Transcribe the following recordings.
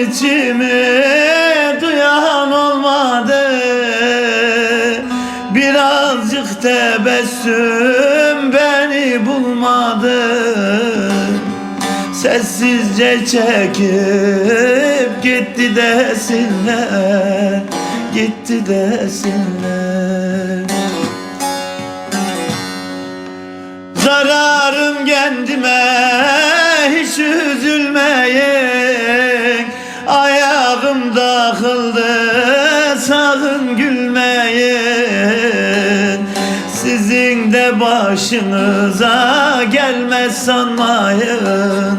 içimi duyan olmadı. Birazcık tebessüm beni bulmadı. Sessizce çekip gitti desinler Gitti desinler. Zararım kendime hiç üzülmeyin. Başınıza gelmez sanmayın.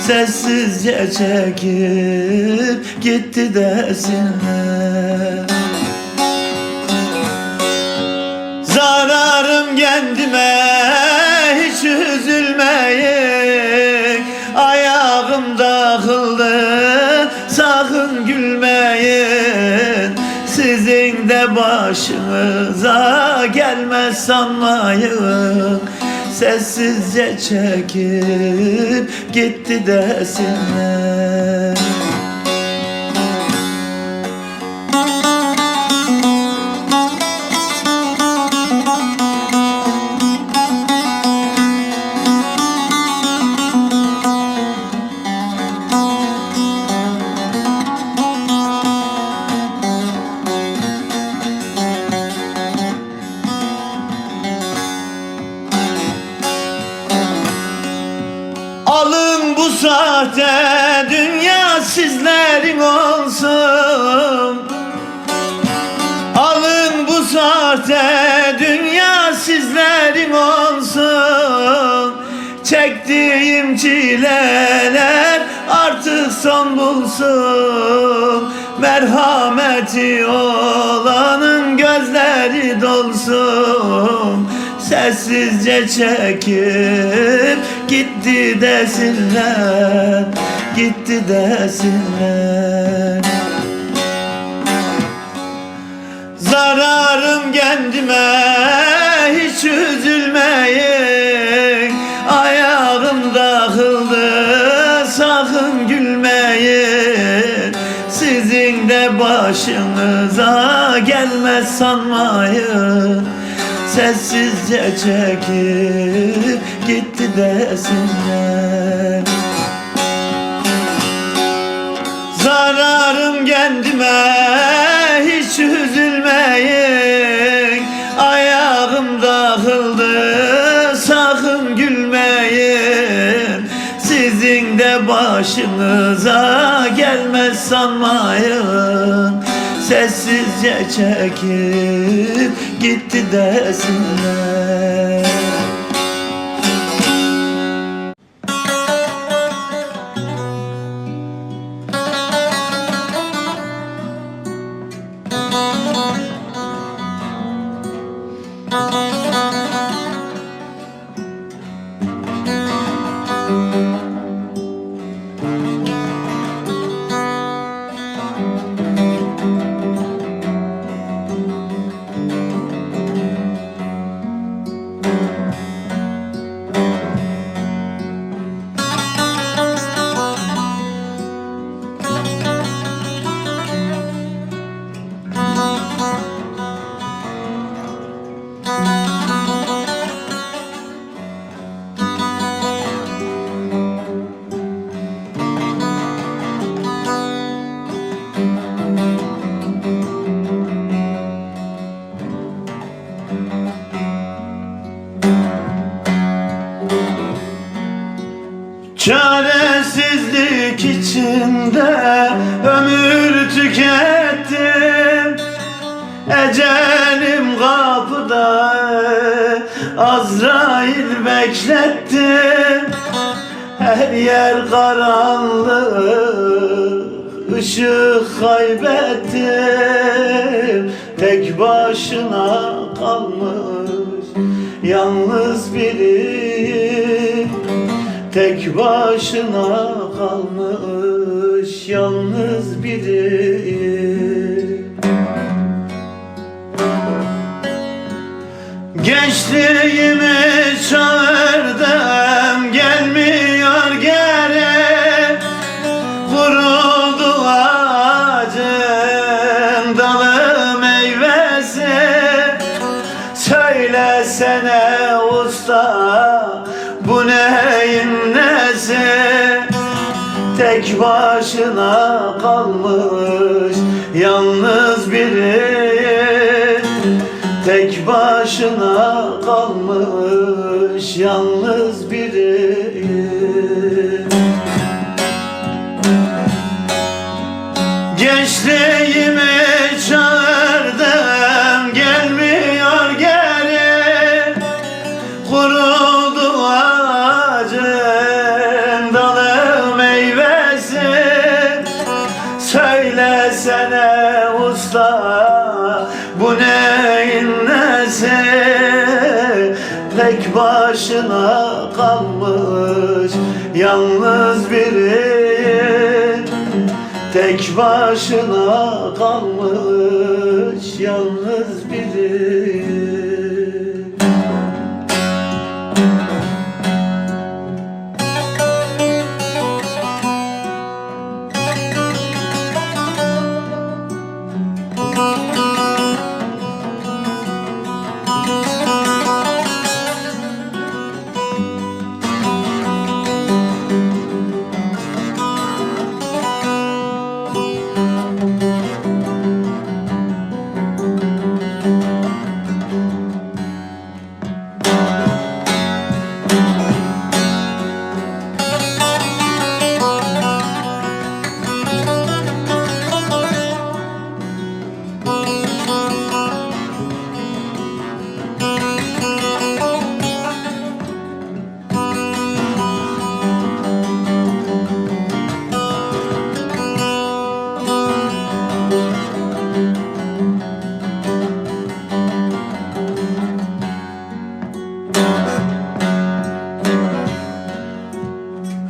Sessizce çekip gitti desinler Zararım kendime hiç üzülmeyin. Ayağım takıldı sakın gülmeyin. Sizin de başınıza gelmez sanmayın Sessizce çekip gitti desinler çileler artık son bulsun. Merhameti olanın gözleri dolsun. Sessizce çekip gitti desinler Gitti desinler. Zararım kendime hiç üzülmeyin başınıza gelmez sanmayın Sessizce çekip gitti desinler. Zararım kendime hiç üzülmeyin. Ayağım takıldı sakın gülmeyin. Sizin de başınıza gelmez sanmayın Sessizce çekip gitti desinler Çaresizlik içinde ömür tükettim Ecelim kapıda Azrail beklettim Her yer karanlık ışık kaybettim Tek başına kalmış Yalnız biri Tek başına kalmış yalnız biri. Gençliğimi çağırdım gelmiyor geri. Kuruldu ağacın dalı meyvesi. Söylesene usta bu ne annesi Tek başına kalmış yalnız biri. Tek başına kalmış yalnız başına kalmış yalnız biri. Tek başına kalmış yalnız biri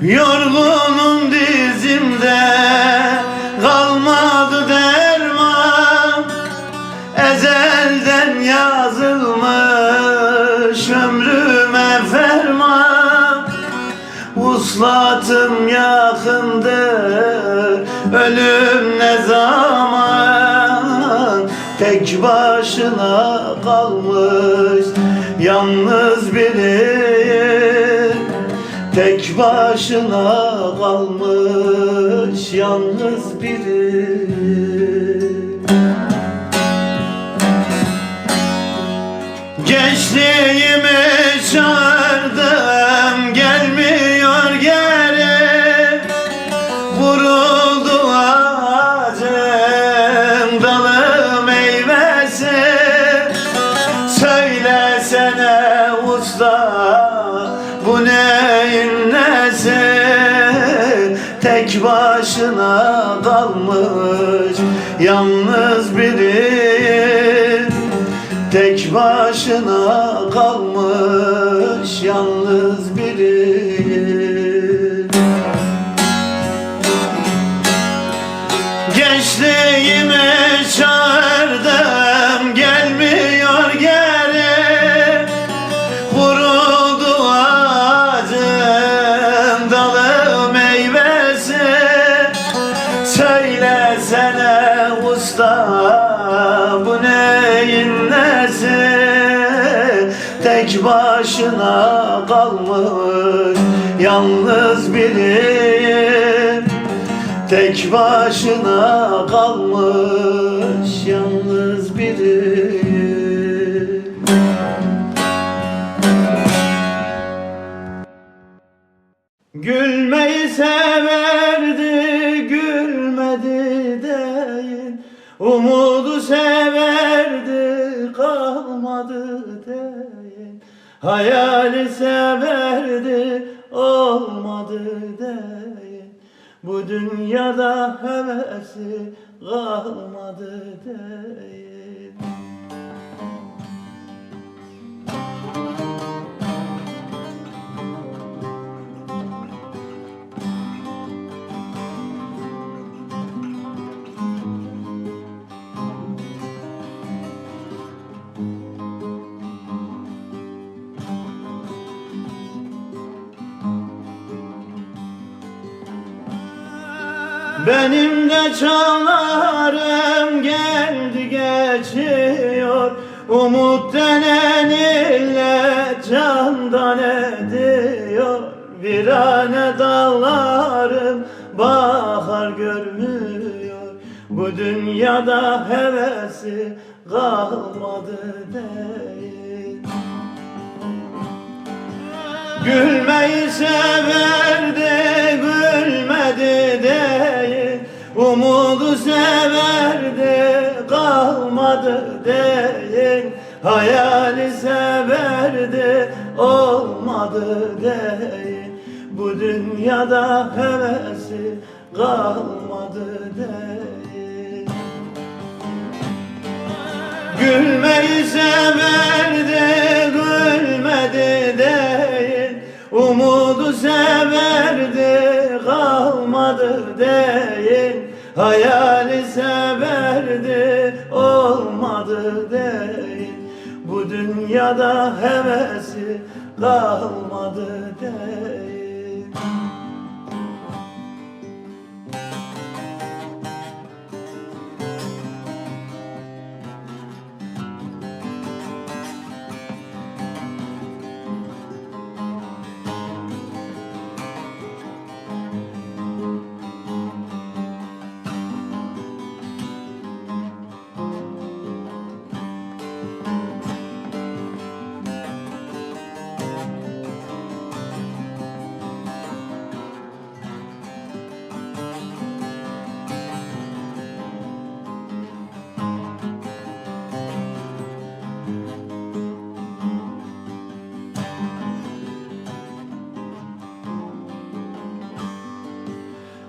Yorgunum dizimde kalmadı derman. Ezelden yazılmış ömrüme ferman. Uslatım yakındır ölüm ne zaman? Tek başına kalmış yalnız biri Tek başına kalmış yalnız biri. Gençliğimi çağırdım başına kalmış yalnız biri. Tek başına yalnız biri Tek başına kalmış yalnız biri Gülmeyi severdi gülmedi değil Umudu severdi kalmadı değil Hayali severdi olmadı değil Bu dünyada hevesi kalmadı değil Benim de çağlarım geldi geçiyor. Umut denen illet candan ediyor. Virane dağlarım bağ Bu dünyada hevesi kalmadı değil. Gülmeyi severdi Umudu severdi kalmadı değil Hayali severdi olmadı değil Bu dünyada hevesi kalmadı değil Gülmeyi severdi gülmedi değil Umudu severdi kalmadı değil Hayali severdi olmadı değil. Bu dünyada hevesi kalmadı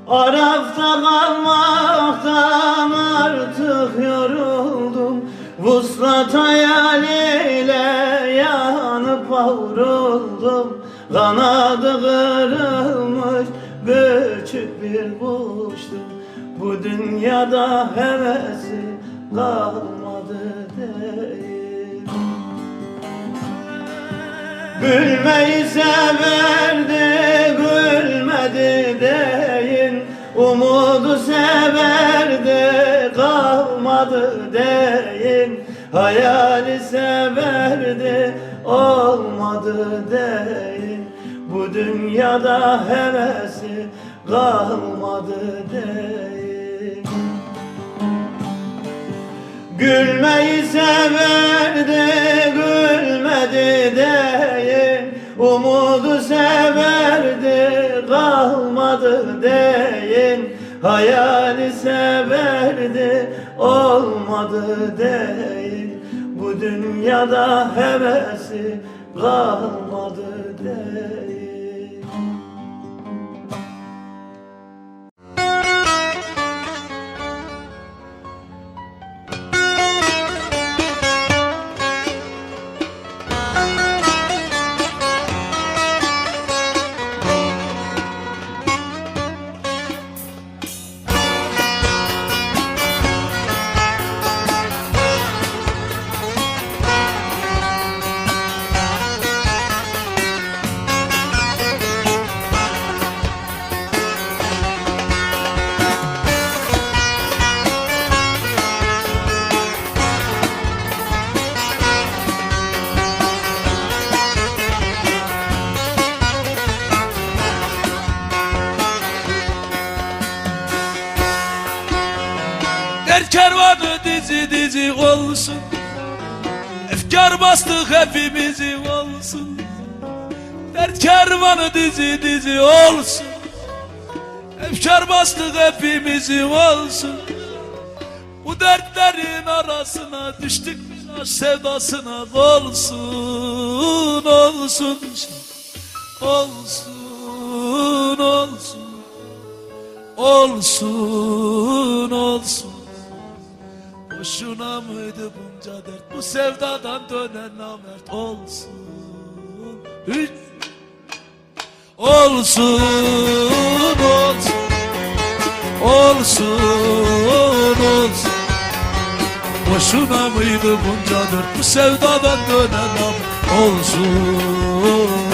Arafta kalmaktan artık yoruldum. Vuslat hayaliyle yanıp avruldum. Kanadı kırılmış küçük bir kuştum Bu dünyada hevesi kalmadı değil. Gülmeyi severdi gülmedi deyin Umudu severdi kalmadı deyin. Hayali severdi olmadı deyin. Bu dünyada hevesi kalmadı deyin. Gülmeyi severdi gülmedi deyin. Umudu severdi kalmadı deyin Hayali severdi olmadı deyin Bu dünyada hevesi kalmadı Der kervanı dizi dizi olsun. Efkar bastık hepimizi olsun. Der kervanı dizi dizi olsun. Efkar bastık hepimizi olsun. Bu dertlerin arasına düştük aşk sevdasına olsun olsun. Olsun olsun. Olsun olsun Boşuna mıydı bunca dert? Bu sevdadan dönen namert olsun. Hüt. Olsun olsun. Olsun olsun. Boşuna mıydı bunca dert? Bu sevdadan dönen namert olsun